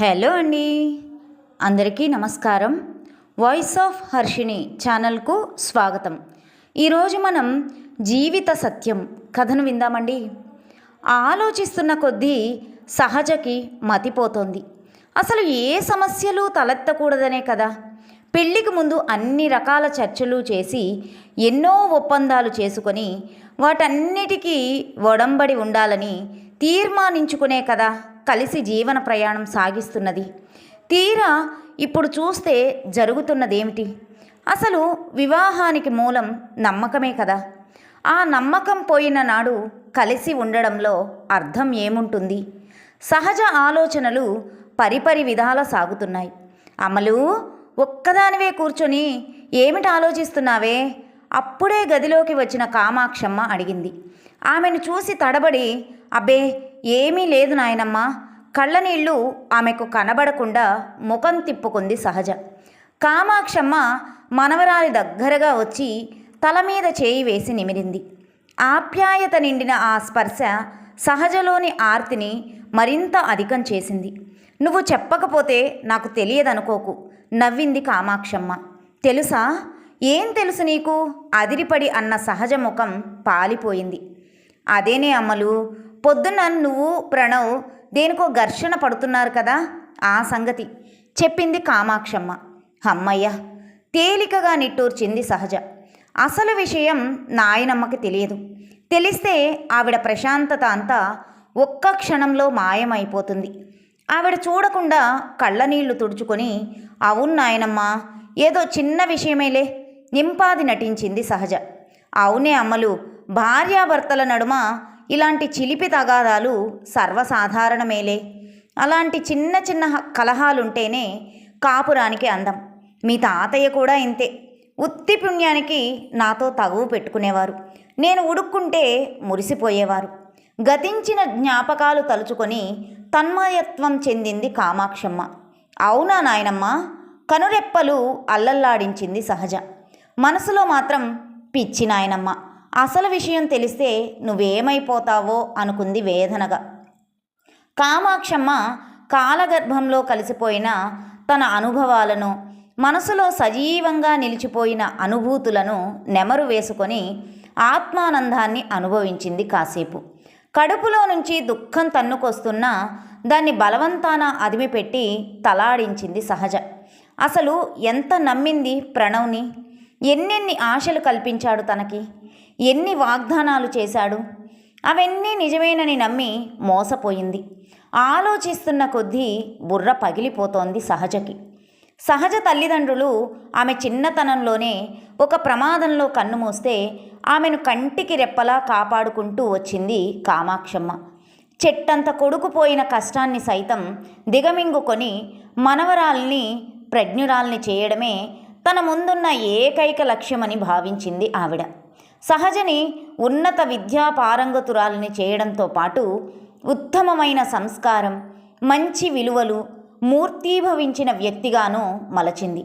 Hello అండి. అందరికీ నమస్కారం. వాయిస్ ఆఫ్ హర్షిని ఛానల్కు స్వాగతం. ఈరోజు మనం జీవిత సత్యం కథను విందామండి. ఆలోచిస్తున్న కొద్దీ సహజకి మతిపోతోంది. అసలు ఏ సమస్యలు తలెత్తకూడదనే కదా? పెళ్ళికి ముందు అన్ని రకాల చర్చలు చేసి ఎన్నో ఒప్పందాలు చేసుకొని వాటన్నిటికీ ఒడంబడి ఉండాలని తీర్మానించుకునే కదా? కలిసి జీవన ప్రయాణం సాగిస్తున్నది. తీరా ఇప్పుడు చూస్తే జరుగుతున్నదేమిటి? అసలు వివాహానికి మూలం నమ్మకమే కదా. ఆ నమ్మకం పోయిన నాడు కలిసి ఉండడంలో అర్థం ఏముంటుంది? సహజ ఆలోచనలు పరిపరి విధాల సాగుతున్నాయి. అమలు ఒక్కదానివే కూర్చొని ఏమిటి ఆలోచిస్తున్నావే? అప్పుడే గదిలోకి వచ్చిన కామాక్షమ్మ అడిగింది. ఆమెను చూసి తడబడి అబ్బే ఏమీ లేదు నాయనమ్మ. కళ్ళనీళ్ళు ఆమెకు కనబడకుండా ముఖం తిప్పుకుంది సహజ. కామాక్షమ్మ మనవరాలి దగ్గరగా వచ్చి తల మీద చేయి వేసి నిమిరింది. ఆప్యాయత నిండిన ఆ స్పర్శ సహజలోని ఆర్తిని మరింత అధికం చేసింది. నువ్వు చెప్పకపోతే నాకు తెలియదనుకోకు నవ్వింది కామాక్షమ్మ. తెలుసా? ఏం తెలుసు నీకు? అదిరిపడి అన్న సహజ ముఖం పాలిపోయింది. అదేనే అమ్మలు పొద్దున్న నువ్వు ప్రణవ్ దేనికో ఘర్షణ పడుతున్నారు కదా ఆ సంగతి చెప్పింది కామాక్షమ్మ. అమ్మయ్య తేలికగా నిట్టూర్చింది సహజ. అసలు విషయం నాయనమ్మకి తెలియదు. తెలిస్తే ఆవిడ ప్రశాంతత అంతా ఒక్క క్షణంలో మాయమైపోతుంది. ఆవిడ చూడకుండా కళ్ళనీళ్ళు తుడుచుకొని అవును నాయనమ్మ ఏదో చిన్న విషయమేలే నింపాది నటించింది సహజ. అవునే అమ్మలు భార్యాభర్తల నడుమ ఇలాంటి చిలిపి తగాదాలు సర్వసాధారణమేలే. అలాంటి చిన్న చిన్న కలహాలుంటేనే కాపురానికి అందం. మీ తాతయ్య కూడా ఇంతే. ఉత్తి పుణ్యానికి నాతో తగువు పెట్టుకునేవారు. నేను ఉడుక్కుంటే మురిసిపోయేవారు. గతించిన జ్ఞాపకాలు తలుచుకొని తన్మయత్వం చెందింది కామాక్షమ్మ. అవునా నాయనమ్మ? కనురెప్పలు అల్లల్లాడించింది సహజ. మనసులో మాత్రం పిచ్చి నాయనమ్మ. అసలు విషయం తెలిస్తే నువ్వేమైపోతావో అనుకుంది వేదనగా. కామాక్షమ్మ కాలగర్భంలో కలిసిపోయిన తన అనుభవాలను మనసులో సజీవంగా నిలిచిపోయిన అనుభూతులను నెమరు వేసుకొని ఆత్మానందాన్ని అనుభవించింది కాసేపు. కడుపులో నుంచి దుఃఖం తన్నుకొస్తున్నా దాన్ని బలవంతాన అదిమిపెట్టి తలాడించింది సహజ. అసలు ఎంత నమ్మింది ప్రణవ్ని? ఎన్నెన్ని ఆశలు కల్పించాడు తనకి? ఎన్ని వాగ్దానాలు చేశాడు? అవన్నీ నిజమేనని నమ్మి మోసపోయింది. ఆలోచిస్తున్న కొద్దీ బుర్ర పగిలిపోతోంది సహజకి. సహజ తల్లిదండ్రులు ఆమె చిన్నతనంలోనే ఒక ప్రమాదంలో కన్ను మూస్తే ఆమెను కంటికి రెప్పలా కాపాడుకుంటూ వచ్చింది కామాక్షమ్మ. చెట్టంత కొడుకుపోయిన కష్టాన్ని సైతం దిగమింగుకొని మనవరాల్ని ప్రజ్ఞురాల్ని చేయడమే తన ముందున్న ఏకైక లక్ష్యమని భావించింది ఆవిడ. సహజని ఉన్నత విద్యా పారంగతురాలని చేయడంతో పాటు ఉత్తమమైన సంస్కారం మంచి విలువలు మూర్తీభవించిన వ్యక్తిగాను మలచింది.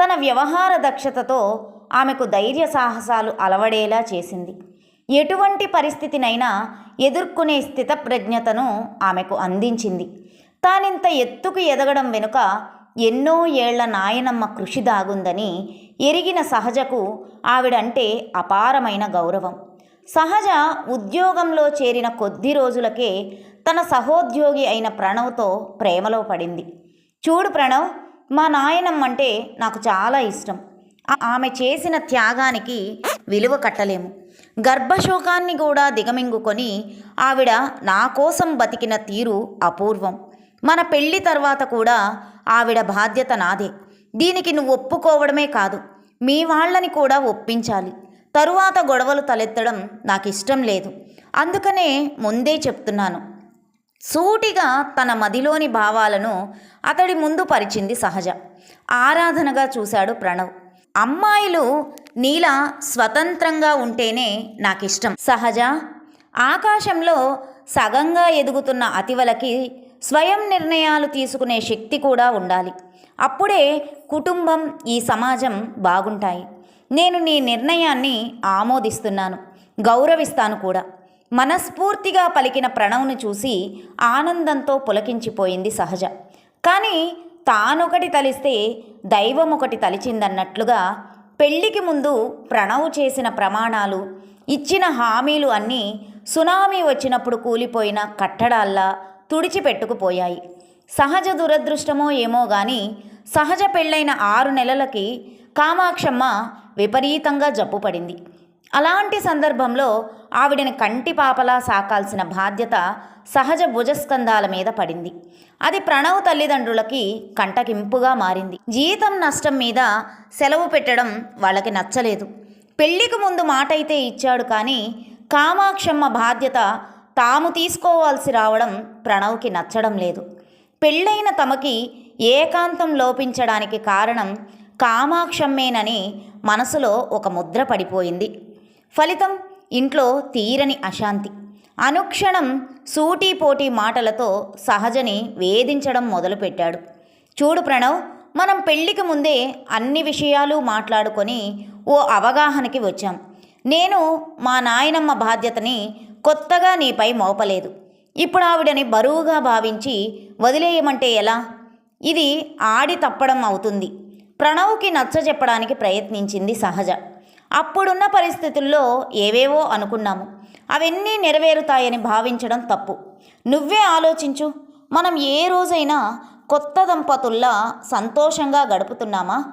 తన వ్యవహార దక్షతతో ఆమెకు ధైర్య సాహసాలు అలవడేలా చేసింది. ఎటువంటి పరిస్థితినైనా ఎదుర్కొనే స్థితప్రజ్ఞతను ఆమెకు అందించింది. తానింత ఎత్తుకు ఎదగడం వెనుక ఎన్నో ఏళ్ళ నాయనమ్మ కృషి దాగుందని ఎరిగిన సహజకు ఆవిడంటే అపారమైన గౌరవం. సహజ ఉద్యోగంలో చేరిన కొద్ది రోజులకే తన సహోద్యోగి అయిన ప్రణవ్తో ప్రేమలో పడింది. చూడు ప్రణవ్ మా నాయనమ్మంటే నాకు చాలా ఇష్టం. ఆమె చేసిన త్యాగానికి విలువ కట్టలేము. గర్భశోకాన్ని కూడా దిగమింగుకొని ఆవిడ నా కోసం బతికిన తీరు అపూర్వం. మన పెళ్ళి తర్వాత కూడా ఆవిడ బాధ్యత నాదే. దీనికి నువ్వు ఒప్పుకోవడమే కాదు. మీ వాళ్ళని కూడా ఒప్పించాలి. తరువాత గొడవలు తలెత్తడం నాకు ఇష్టం లేదు. అందుకనే ముందే చెప్తున్నాను. సూటిగా తన మదిలోని భావాలను అతడి ముందు పరిచింది సహజ. ఆరాధనగా చూశాడు ప్రణవ్. అమ్మాయిలు నీలా స్వతంత్రంగా ఉంటేనే నాకిష్టం. సహజ ఆకాశంలో సగంగా ఎదుగుతున్న అతివలకి స్వయం నిర్ణయాలు తీసుకునే శక్తి కూడా ఉండాలి. అప్పుడే కుటుంబం ఈ సమాజం బాగుంటాయి. నేను నీ నిర్ణయాన్ని ఆమోదిస్తున్నాను గౌరవిస్తాను కూడా. మనస్ఫూర్తిగా పలికిన ప్రణవ్ను చూసి ఆనందంతో పులకించిపోయింది సహజ. కానీ తానొకటి తలిస్తే దైవం ఒకటి తలిచిందన్నట్లుగా పెళ్ళికి ముందు ప్రణవ్ చేసిన ప్రమాణాలు ఇచ్చిన హామీలు అన్నీ సునామీ వచ్చినప్పుడు కూలిపోయిన కట్టడాల్లా తుడిచిపెట్టుకుపోయాయి. సహజ దురదృష్టమో ఏమో గాని సహజ పెళ్ళైన ఆరు నెలలకి కామాక్షమ్మ విపరీతంగా జబ్బుపడింది అలాంటి సందర్భంలో ఆవిడని కంటి పాపలా సాకాల్సిన బాధ్యత సహజ భుజస్కంధాల మీద పడింది. అది ప్రణవ్ తల్లిదండ్రులకి కంటకింపుగా మారింది. జీతం నష్టం మీద సెలవు పెట్టడం వాళ్ళకి నచ్చలేదు. పెళ్ళికి ముందు మాట అయితే ఇచ్చాడు కానీ కామాక్షమ్మ బాధ్యత తాము తీసుకోవాల్సి రావడం ప్రణవ్కి నచ్చడం లేదు. పెళ్ళైన తమకి ఏకాంతం లోపించడానికి కారణం కామాక్షమ్మేనని మనసులో ఒక ముద్ర పడిపోయింది. ఫలితం ఇంట్లో తీరని అశాంతి. అనుక్షణం సూటీపోటీ మాటలతో సహజని వేధించడం మొదలుపెట్టాడు. చూడు ప్రణవ్ మనం పెళ్ళికి ముందే అన్ని విషయాలు మాట్లాడుకొని ఓ అవగాహనకి వచ్చాం. నేను మా నాయనమ్మ బాధ్యతని కొత్తగా నీపై మోపలేదు. ఇప్పుడు ఆవిడని బరువుగా భావించి వదిలేయమంటే ఎలా? ఇది ఆడి తప్పడం అవుతుంది. ప్రణవ్కి నచ్చజెప్పడానికి ప్రయత్నించింది సహజ. అప్పుడున్న పరిస్థితుల్లో ఏవేవో అనుకున్నాము. అవన్నీ నెరవేరుతాయని భావించడం తప్పు. నువ్వే ఆలోచించు. మనం ఏ రోజైనా కొత్త దంపతుల్లా సంతోషంగా గడుపుతున్నామా?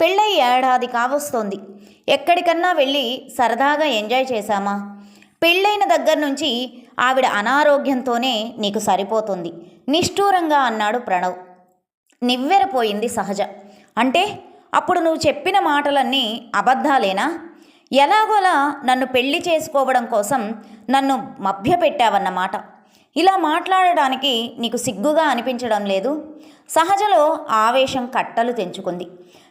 పెళ్ళై ఏడాది కావస్తోంది. ఎక్కడికన్నా వెళ్ళి సరదాగా ఎంజాయ్ చేశామా? పెళ్ళైన దగ్గర నుంచి ఆవిడ అనారోగ్యంతోనే నీకు సరిపోతుంది. నిష్ఠూరంగా అన్నాడు ప్రణవ్. నివ్వెరపోయింది సహజ. అంటే అప్పుడు నువ్వు చెప్పిన మాటలన్నీ అబద్ధాలేనా? ఎలాగోలా నన్ను పెళ్ళి చేసుకోవడం కోసం నన్ను మభ్యపెట్టావన్నమాట. ఇలా మాట్లాడడానికి నీకు సిగ్గుగా అనిపించడం లేదు? సహజలో ఆవేశం కట్టలు తెంచుకుంది.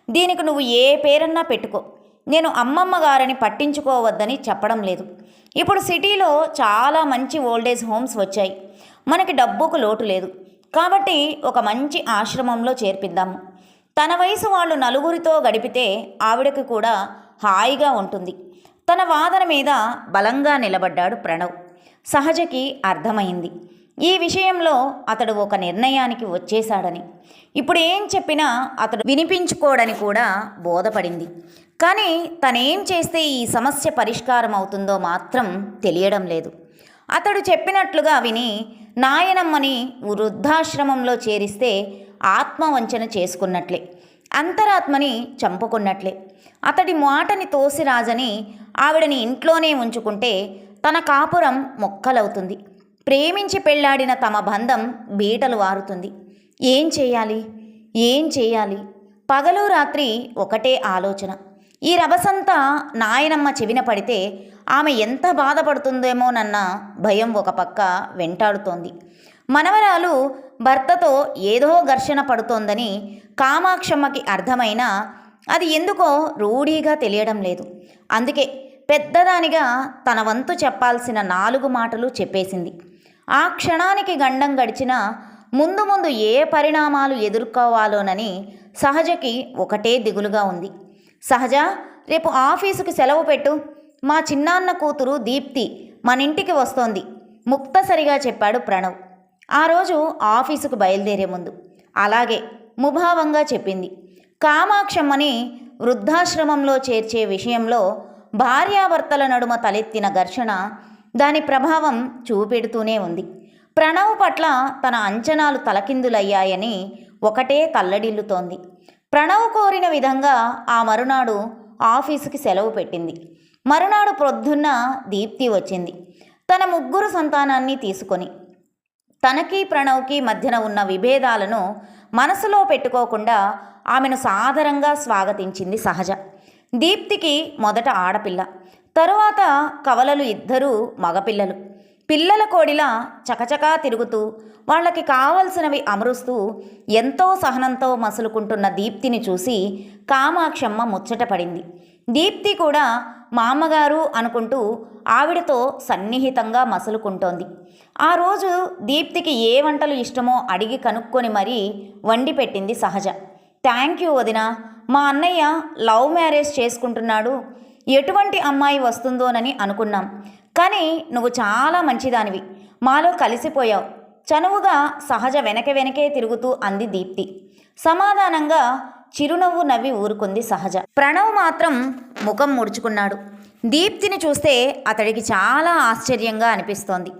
దీనికి నువ్వు ఏ పేరన్నా పెట్టుకో. నేను అమ్మమ్మ గారిని పట్టించుకోవద్దని చెప్పడం లేదు. ఇప్పుడు సిటీలో చాలా మంచి ఓల్డేజ్ హోమ్స్ వచ్చాయి. మనకి డబ్బుకు లోటు లేదు. కాబట్టి ఒక మంచి ఆశ్రమంలో చేర్పిద్దాము. తన వయసు వాళ్ళు నలుగురితో గడిపితే ఆవిడకి కూడా హాయిగా ఉంటుంది. తన వాదన మీద బలంగా నిలబడ్డాడు ప్రణవ్. సహజకి అర్థమైంది. ఈ విషయంలో అతడు ఒక నిర్ణయానికి వచ్చేశాడని. ఇప్పుడు ఏం చెప్పినా అతడు వినిపించుకోడని కూడా బోధపడింది. కానీ తనేం చేస్తే ఈ సమస్య పరిష్కారం అవుతుందో మాత్రం తెలియడం లేదు. అతడు చెప్పినట్లుగా విని నాయనమ్మని వృద్ధాశ్రమంలో చేరిస్తే ఆత్మవంచన చేసుకున్నట్లే అంతరాత్మని చంపుకున్నట్లే. అతడి మాటని తోసిరాజని ఆవిడని ఇంట్లోనే ఉంచుకుంటే తన కాపురం మొక్కలవుతుంది. ప్రేమించి పెళ్ళాడిన తమ బంధం బీటలు వారుతుంది ఏం చేయాలి? ఏం చేయాలి? పగలు రాత్రి ఒకటే ఆలోచన. ఈ రభసంతా నాయనమ్మ చెవిన పడితే ఆమె ఎంత బాధపడుతుందేమోనన్న భయం ఒక పక్క వెంటాడుతోంది. మనవరాలు భర్తతో ఏదో ఘర్షణ పడుతోందని కామాక్షమ్మకి అర్థమైనా అది ఎందుకో రూఢీగా తెలియడం లేదు. అందుకే పెద్దదానిగా తన వంతు చెప్పాల్సిన నాలుగు మాటలు చెప్పేసింది. ఆ క్షణానికి గండం గడిచినా ముందు ముందు ఏ పరిణామాలు ఎదుర్కోవాలోనని సహజకి ఒకటే దిగులుగా ఉంది. సహజ రేపు ఆఫీసుకి సెలవు పెట్టు. మా చిన్నాన్న కూతురు దీప్తి మన ఇంటికి వస్తోంది. ముక్తసరిగా చెప్పాడు ప్రణవ్. ఆ రోజు ఆఫీసుకు బయలుదేరే ముందు. అలాగే ముభావంగా చెప్పింది. కామాక్షమ్మని వృద్ధాశ్రమంలో చేర్చే విషయంలో భార్యాభర్తల నడుమ తలెత్తిన ఘర్షణ దాని ప్రభావం చూపెడుతూనే ఉంది. ప్రణవ్ పట్ల తన అంచనాలు తలకిందులయ్యాయని ఒకటే తల్లడిల్లుతోంది ప్రణవ్ కోరిన విధంగా ఆ మరునాడు ఆఫీసుకి సెలవు పెట్టింది. మరునాడు ప్రొద్దున్న దీప్తి వచ్చింది. తన ముగ్గురు సంతానాన్ని తీసుకొని తనకి ప్రణవ్కి మధ్యన ఉన్న విభేదాలను మనసులో పెట్టుకోకుండా ఆమెను సాదరంగా స్వాగతించింది సహజ. దీప్తికి మొదట ఆడపిల్ల. తరువాత కవలలు ఇద్దరూ మగపిల్లలు. పిల్లల కోడిలా చకచకా తిరుగుతూ వాళ్ళకి కావలసినవి అమరుస్తూ ఎంతో సహనంతో మసులుకుంటున్న దీప్తిని చూసి కామాక్షమ్మ ముచ్చట పడింది. దీప్తి కూడా మా అమ్మగారు అనుకుంటూ ఆవిడతో సన్నిహితంగా మసులుకుంటోంది. ఆ రోజు దీప్తికి ఏ వంటలు ఇష్టమో అడిగి కనుక్కొని మరీ వండి పెట్టింది సహజ. థ్యాంక్ యూ వదిన మా అన్నయ్య లవ్ మ్యారేజ్ చేసుకుంటున్నాడు. ఎటువంటి అమ్మాయి వస్తుందోనని అనుకున్నాం. కానీ నువ్వు చాలా మంచిదానివి. మాలో కలిసిపోయావు. చనువుగా సహజ వెనక వెనకే తిరుగుతూ అంది దీప్తి. సమాధానంగా చిరునవ్వు నవ్వి ఊరుకుంది సహజ. ప్రణవ్ మాత్రం ముఖం ముడుచుకున్నాడు. దీప్తిని చూస్తే అతడికి చాలా ఆశ్చర్యంగా అనిపిస్తోంది.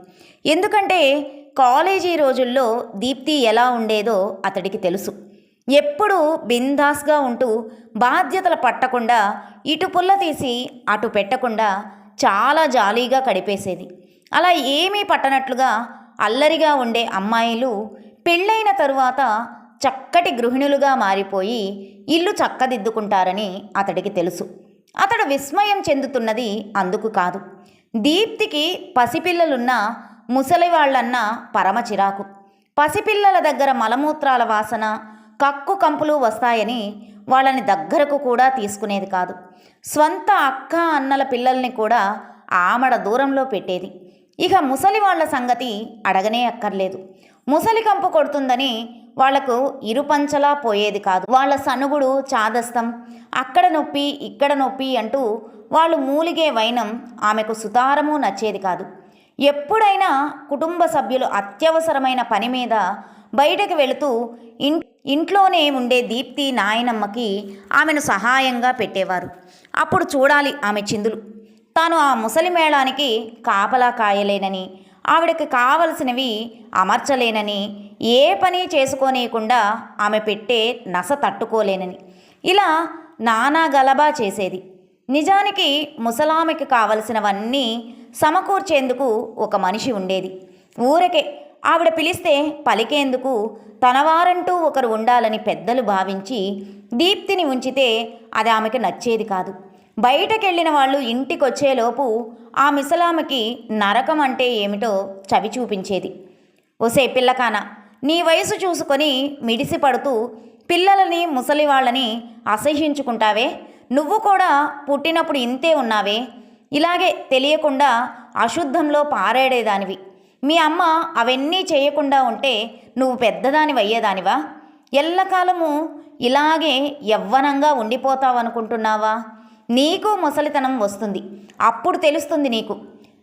ఎందుకంటే కాలేజీ రోజుల్లో దీప్తి ఎలా ఉండేదో అతడికి తెలుసు. ఎప్పుడూ బిందాస్గా ఉంటూ బాధ్యతలు పట్టకుండా ఇటు పుల్ల తీసి అటు పెట్టకుండా చాలా జాలీగా గడిపేసేది అలా ఏమీ పట్టనట్లుగా అల్లరిగా ఉండే అమ్మాయిలు పెళ్ళైన తరువాత చక్కటి గృహిణులుగా మారిపోయి ఇల్లు చక్కదిద్దుకుంటారని అతడికి తెలుసు. అతడు విస్మయం చెందుతున్నది అందుకు కాదు. దీప్తికి పసిపిల్లలున్న ముసలివాళ్ళన్న పరమ చిరాకు. పసిపిల్లల దగ్గర మలమూత్రాల వాసన కక్కు కంపులు వస్తాయని వాళ్ళని దగ్గరకు కూడా తీసుకునేది కాదు. స్వంత అక్క అన్నల పిల్లల్ని కూడా ఆమడ దూరంలో పెట్టేది. ఇక ముసలి వాళ్ళ సంగతి అడగనే అక్కర్లేదు. ముసలి కంపు కొడుతుందని వాళ్ళకు ఇరుపంచలా పోయేది కాదు. వాళ్ళ సనుగుడు చాదస్తం అక్కడ నొప్పి ఇక్కడ నొప్పి అంటూ వాళ్ళు మూలిగే వైనం ఆమెకు సుతారము నచ్చేది కాదు. ఎప్పుడైనా కుటుంబ సభ్యులు అత్యవసరమైన పని మీద బయటకు వెళుతూ ఇన్ ఇంట్లోనే ఉండే దీప్తి నాయనమ్మకి ఆమెను సహాయంగా పెట్టేవారు. అప్పుడు చూడాలి ఆమె చిందులు. తాను ఆ ముసలి మేళానికి కాపలా కాయలేనని ఆవిడకి కావలసినవి అమర్చలేనని ఏ పని చేసుకోనీయకుండా ఆమె పెట్టే నస తట్టుకోలేనని. ఇలా నానా గలబా చేసేది. నిజానికి ముసలామెకి కావలసినవన్నీ సమకూర్చేందుకు ఒక మనిషి ఉండేది. ఊరకే ఆవిడ పిలిస్తే పలికేందుకు తనవారంటూ ఒకరు ఉండాలని పెద్దలు భావించి దీప్తిని ఉంచితే అది ఆమెకు నచ్చేది కాదు. బయటకెళ్ళిన వాళ్ళు ఇంటికొచ్చేలోపు ఆ మిసలామెకి నరకం అంటే ఏమిటో చవి చూపించేది. ఒసే పిల్లకాన నీ వయసు చూసుకొని మిడిసి పడుతూ పిల్లలని ముసలి వాళ్ళని అసహ్యించుకుంటావే? నువ్వు కూడా పుట్టినప్పుడు ఇంతే ఉన్నావే? ఇలాగే తెలియకుండా అశుద్ధంలో పారేడేదానివి. మీ అమ్మ అవన్నీ చేయకుండా ఉంటే నువ్వు పెద్దదాని అయ్యేదానివా? ఎల్లకాలము ఇలాగే యవ్వనంగా ఉండిపోతావనుకుంటున్నావా? నీకు ముసలితనం వస్తుంది. అప్పుడు తెలుస్తుంది నీకు.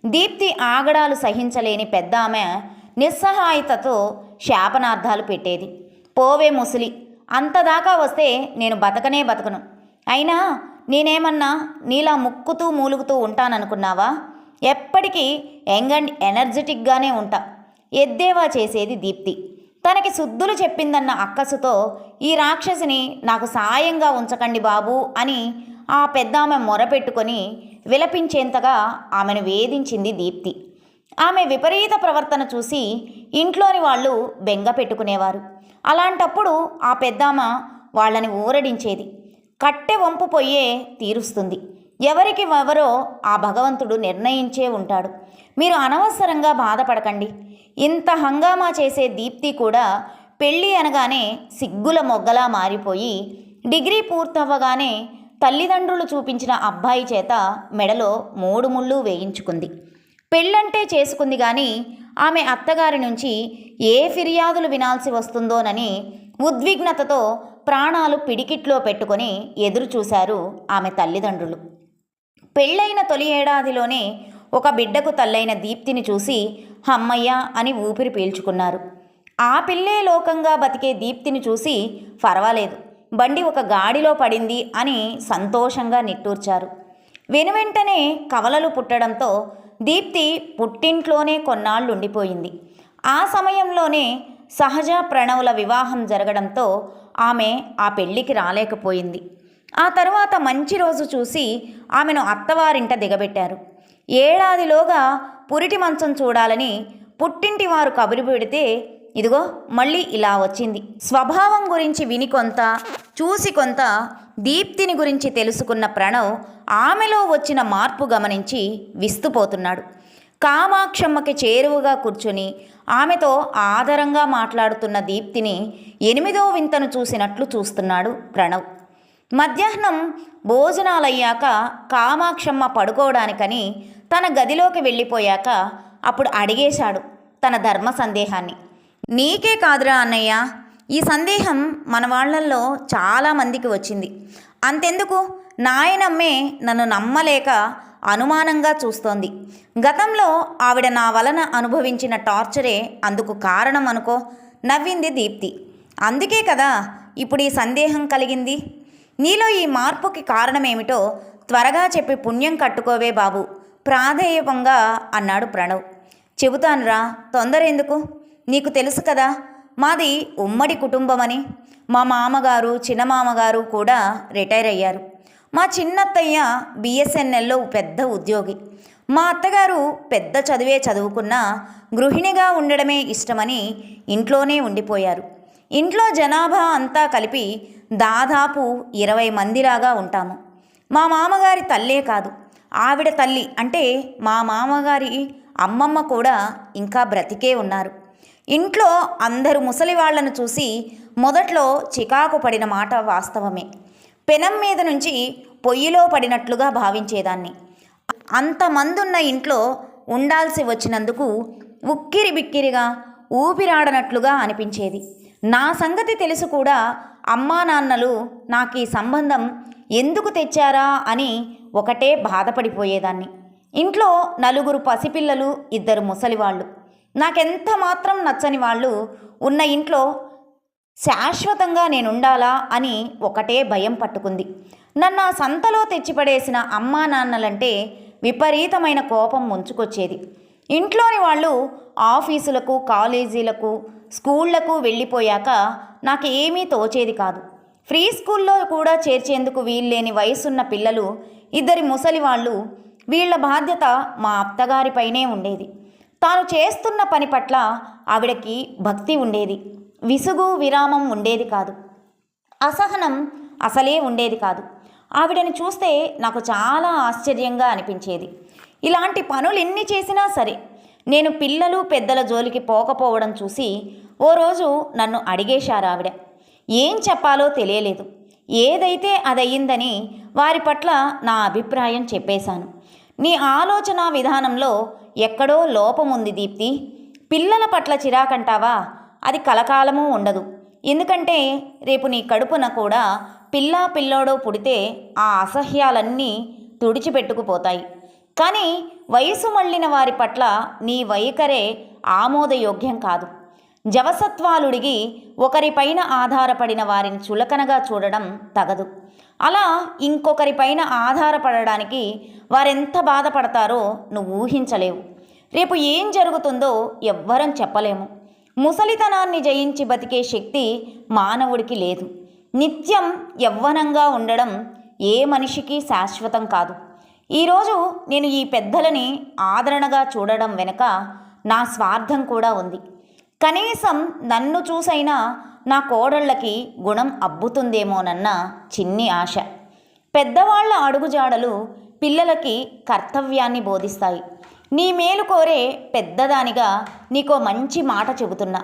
దీప్తి ఆగడాలు సహించలేని పెద్ద ఆమె నిస్సహాయతతో శాపనార్థాలు పెట్టేది. పోవే ముసలి అంతదాకా వస్తే నేను బతకనే బతకను. అయినా నేనేమన్నా నీలా ముక్కుతూ మూలుగుతూ ఉంటాననుకున్నావా? ఎప్పటికీ యంగ్ అండ్ ఎనర్జెటిక్గానే ఉంటా. ఎద్దేవా చేసేది దీప్తి. తనకి శుద్ధులు చెప్పిందన్న అక్కసుతో ఈ రాక్షసిని నాకు సాయంగా ఉంచకండి బాబు అని ఆ పెద్దామె మొరపెట్టుకొని విలపించేంతగా ఆమెను వేధించింది దీప్తి. ఆమె విపరీత ప్రవర్తన చూసి ఇంట్లోని వాళ్ళు బెంగ పెట్టుకునేవారు. అలాంటప్పుడు ఆ పెద్దామ వాళ్ళని ఊరడించేది. కట్టె వంపు పొయ్యే తీరుస్తుంది. ఎవరికి ఎవరో ఆ భగవంతుడు నిర్ణయించే ఉంటాడు. మీరు అనవసరంగా బాధపడకండి. ఇంత హంగామా చేసే దీప్తి కూడా పెళ్ళి అనగానే సిగ్గుల మొగ్గలా మారిపోయి డిగ్రీ పూర్తవ్వగానే తల్లిదండ్రులు చూపించిన అబ్బాయి చేత మెడలో మూడు ముళ్ళు వేయించుకుంది. పెళ్ళంటే చేసుకుంది కానీ ఆమె అత్తగారి నుంచి ఏ ఫిర్యాదులు వినాల్సి వస్తుందోనని ఉద్విగ్నతతో ప్రాణాలు పిడికిట్లో పెట్టుకొని ఎదురు చూశారు ఆమె తల్లిదండ్రులు. పెళ్ళైన తొలి ఏడాదిలోనే ఒక బిడ్డకు తల్లైన దీప్తిని చూసి హమ్మయ్య అని ఊపిరి పీల్చుకున్నారు. ఆ పిల్లే లోకంగా బతికే దీప్తిని చూసి పర్వాలేదు బండి ఒక గాడిలో పడింది అని సంతోషంగా నిట్టూర్చారు. వెనువెంటనే కవలలు పుట్టడంతో దీప్తి పుట్టింట్లోనే కొన్నాళ్ళు ఉండిపోయింది ఆ సమయంలోనే సహజ ప్రణవుల వివాహం జరగడంతో ఆమె ఆ పెళ్ళికి రాలేకపోయింది. ఆ తరువాత మంచి రోజు చూసి ఆమెను అత్తవారింట దిగబెట్టారు. ఏడాదిలోగా పురిటి మంచం చూడాలని పుట్టింటి వారు కబురు పెడితే ఇదిగో మళ్ళీ ఇలా వచ్చింది. స్వభావం గురించి విని కొంత చూసి కొంత దీప్తిని గురించి తెలుసుకున్న ప్రణవ్ ఆమెలో వచ్చిన మార్పు గమనించి విస్తుపోతున్నాడు. కామాక్షమ్మకి చేరువగా కూర్చుని ఆమెతో ఆదరంగా మాట్లాడుతున్న దీప్తిని ఎనిమిదో వింతను చూసినట్లు చూస్తున్నాడు ప్రణవ్. మధ్యాహ్నం భోజనాలయ్యాక కామాక్షమ్మ పడుకోవడానికని తన గదిలోకి వెళ్ళిపోయాక అప్పుడు అడిగేశాడు తన ధర్మ సందేహాన్ని. నీకే కాదురా అన్నయ్య ఈ సందేహం మన వాళ్ళల్లో చాలామందికి వచ్చింది. అంతెందుకు? నాయనమ్మే నన్ను నమ్మలేక అనుమానంగా చూస్తోంది. గతంలో ఆవిడ నా వలన అనుభవించిన టార్చరే అందుకు కారణం అనుకో నవ్వింది దీప్తి. అందుకే కదా ఇప్పుడు ఈ సందేహం కలిగింది? నీలో ఈ మార్పుకి కారణమేమిటో త్వరగా చెప్పి పుణ్యం కట్టుకోవే బాబు. ప్రాధేయపంగా అన్నాడు ప్రణవ్. చెబుతానురా తొందర ఎందుకు నీకు తెలుసు కదా మాది ఉమ్మడి కుటుంబమని. మా మామగారు చిన్నమామగారు కూడా రిటైర్ అయ్యారు మా చిన్నత్తయ్య బిఎస్ఎన్ఎల్లో పెద్ద ఉద్యోగి. మా అత్తగారు పెద్ద చదివే చదువుకున్న గృహిణిగా ఉండడమే ఇష్టమని ఇంట్లోనే ఉండిపోయారు. ఇంట్లో జనాభా అంతా కలిపి దాదాపు ఇరవై మందిలాగా ఉంటాము. మా మామగారి తల్లే కాదు. ఆవిడ తల్లి అంటే మా మామగారి అమ్మమ్మ కూడా ఇంకా బ్రతికే ఉన్నారు. ఇంట్లో అందరూ ముసలి వాళ్ళను చూసి మొదట్లో చికాకు పడిన మాట వాస్తవమే. పెనం మీద నుంచి పొయ్యిలో పడినట్లుగా భావించేదాన్ని. అంతమందున్న ఇంట్లో ఉండాల్సి వచ్చినందుకు ఉక్కిరి బిక్కిరిగా ఊపిరాడనట్లుగా అనిపించేది. నా సంగతి తెలుసు కూడా అమ్మా నాన్నలు నాకు ఈ సంబంధం ఎందుకు తెచ్చారా అని ఒకటే బాధపడిపోయేదాన్ని. ఇంట్లో నలుగురు పసిపిల్లలు ఇద్దరు ముసలివాళ్ళు. నాకెంత మాత్రం నచ్చని వాళ్ళు ఉన్న ఇంట్లో శాశ్వతంగా నేనుండాలా అని ఒకటే భయం పట్టుకుంది. నన్ను ఆ సంతలో తెచ్చిపడేసిన అమ్మా నాన్నలంటే విపరీతమైన కోపం ముంచుకొచ్చేది. ఇంట్లోని వాళ్ళు ఆఫీసులకు కాలేజీలకు స్కూళ్ళకు వెళ్ళిపోయాక నాకు ఏమీ తోచేది కాదు. ఫ్రీ స్కూల్లో కూడా చేర్చేందుకు వీల్లేని వయసున్న పిల్లలు ఇద్దరి ముసలి వాళ్ళు వీళ్ళ బాధ్యత మా అత్తగారిపైనే ఉండేది. తాను చేస్తున్న పని పట్ల ఆవిడకి భక్తి ఉండేది. విసుగు విరామం ఉండేది కాదు. అసహనం అసలే ఉండేది కాదు. ఆవిడని చూస్తే నాకు చాలా ఆశ్చర్యంగా అనిపించేది. ఇలాంటి పనులు ఎన్ని చేసినా సరే నేను పిల్లలు పెద్దల జోలికి పోకపోవడం చూసి ఓ రోజు నన్ను అడిగేశారు ఆవిడ. ఏం చెప్పాలో తెలియలేదు. ఏదైతే అదయ్యిందని వారి పట్ల నా అభిప్రాయం చెప్పేశాను. నీ ఆలోచన విధానంలో ఎక్కడో లోపముంది దీప్తి. పిల్లల పట్ల చిరాకంటావా అది కలకాలము ఉండదు. ఎందుకంటే రేపు నీ కడుపున కూడా పిల్లా పిల్లోడో పుడితే ఆ అసహ్యాలన్నీ తుడిచిపెట్టుకుపోతాయి. కానీ వయసు మళ్ళిన వారి పట్ల నీ వైఖరే ఆమోదయోగ్యం కాదు. జవసత్వాలుడిగి ఒకరిపైన ఆధారపడిన వారిని చులకనగా చూడడం తగదు. అలా ఇంకొకరిపైన ఆధారపడడానికి వారెంత బాధపడతారో నువ్వు ఊహించలేవు. రేపు ఏం జరుగుతుందో ఎవ్వరం చెప్పలేము. ముసలితనాన్ని జయించి బతికే శక్తి మానవుడికి లేదు. నిత్యం యవ్వనంగా ఉండడం ఏ మనిషికి శాశ్వతం కాదు. ఈరోజు నేను ఈ పెద్దలని ఆదరణగా చూడడం వెనుక నా స్వార్థం కూడా ఉంది. కనీసం నన్ను చూసైనా నా కోడళ్ళకి గుణం అబ్బుతుందేమోనన్న చిన్ని ఆశ. పెద్దవాళ్ళ అడుగుజాడలు పిల్లలకి కర్తవ్యాన్ని బోధిస్తాయి. నీ మేలు కోరే పెద్దదానిగా నీకో మంచి మాట చెబుతున్నా.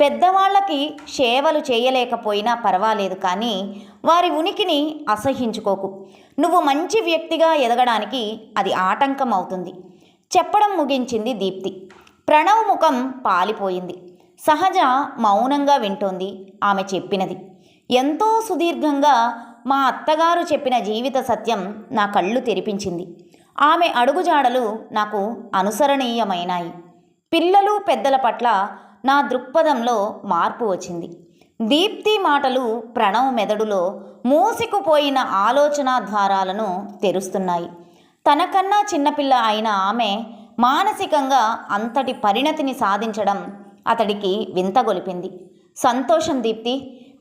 పెద్దవాళ్ళకి సేవలు చేయలేకపోయినా పర్వాలేదు కానీ వారి ఉనికిని అసహించుకోకు. నువ్వు మంచి వ్యక్తిగా ఎదగడానికి అది ఆటంకం అవుతుంది చెప్పడం ముగించింది దీప్తి. ప్రణవ్ ముఖం పాలిపోయింది. సహజ మౌనంగా వింటోంది ఆమె చెప్పినది. ఎంతో సుదీర్ఘంగా మా అత్తగారు చెప్పిన జీవిత సత్యం నా కళ్ళు తెరిపించింది. ఆమె అడుగుజాడలు నాకు అనుసరణీయమైనాయి. పిల్లలు పెద్దల పట్ల నా దృక్పథంలో మార్పు వచ్చింది. దీప్తి మాటలు ప్రణవ్ మెదడులో మూసుకుపోయిన ఆలోచన ద్వారాలను తెరుస్తున్నాయి. తనకన్నా చిన్నపిల్ల అయిన ఆమె మానసికంగా అంతటి పరిణతిని సాధించడం అతడికి వింతగొలిపింది సంతోషం దీప్తి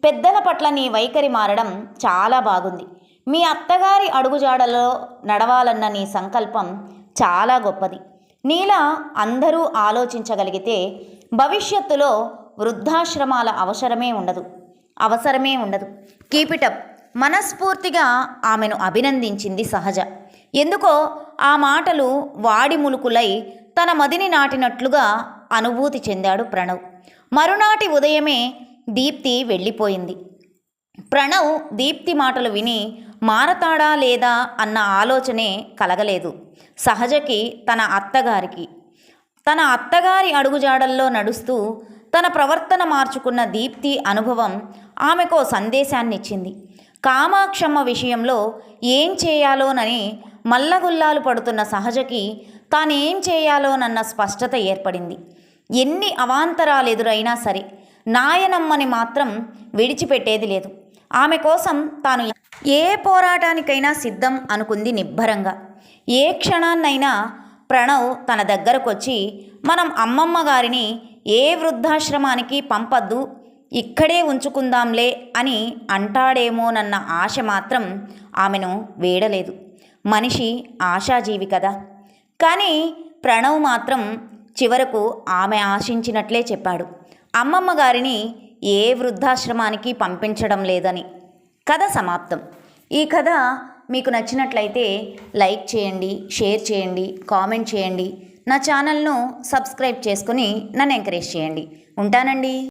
పెద్దల పట్ల నీ వైఖరి మారడం చాలా బాగుంది. మీ అత్తగారి అడుగుజాడలో నడవాలన్న నీ సంకల్పం చాలా గొప్పది. నీలా అందరూ ఆలోచించగలిగితే భవిష్యత్తులో వృద్ధాశ్రమాల అవసరమే ఉండదు. అవసరమే ఉండదు. కీపిటప్ మనస్ఫూర్తిగా ఆమెను అభినందించింది సహజ. ఎందుకో ఆ మాటలు వాడి ములుకులై తన మదిని నాటినట్లుగా అనుభూతి చెందాడు ప్రణవ్. మరునాటి ఉదయమే దీప్తి వెళ్ళిపోయింది. ప్రణవ్ దీప్తి మాటలు విని మారతాడా లేదా అన్న ఆలోచనే కలగలేదు. సహజకి తన అత్తగారికి. తన అత్తగారి అడుగుజాడల్లో నడుస్తూ తన ప్రవర్తన మార్చుకున్న దీప్తి అనుభవం ఆమెకో సందేశాన్నిచ్చింది. కామాక్షమ్మ విషయంలో ఏం చేయాలోనని మల్లగుల్లాలు పడుతున్న సహజకి తానేం చేయాలోనన్న స్పష్టత ఏర్పడింది. ఎన్ని అవాంతరాలు ఎదురైనా సరే నాయనమ్మని మాత్రం విడిచిపెట్టేది లేదు. ఆమె కోసం తాను ఏ పోరాటానికైనా సిద్ధం అనుకుంది నిబ్బరంగా. ఏ క్షణాన్నైనా ప్రణవ్ తన దగ్గరకొచ్చి మనం అమ్మమ్మ గారిని ఏ వృద్ధాశ్రమానికి పంపద్దు ఇక్కడే ఉంచుకుందాంలే అని అంటాడేమోనన్న ఆశ మాత్రం ఆమెను వేడలేదు. మనిషి ఆశాజీవి కదా. కానీ ప్రణవ్ మాత్రం చివరకు ఆమె ఆశించినట్లే చెప్పాడు. అమ్మమ్మ గారిని ఏ వృద్ధాశ్రమానికి పంపించడం లేదని. కథ సమాప్తం. ఈ కథ మీకు నచ్చినట్లయితే లైక్ చేయండి షేర్ చేయండి కామెంట్ చేయండి. నా ఛానల్ను సబ్స్క్రైబ్ చేసుకుని నన్ను ఎంకరేజ్ చేయండి. ఉంటానండి.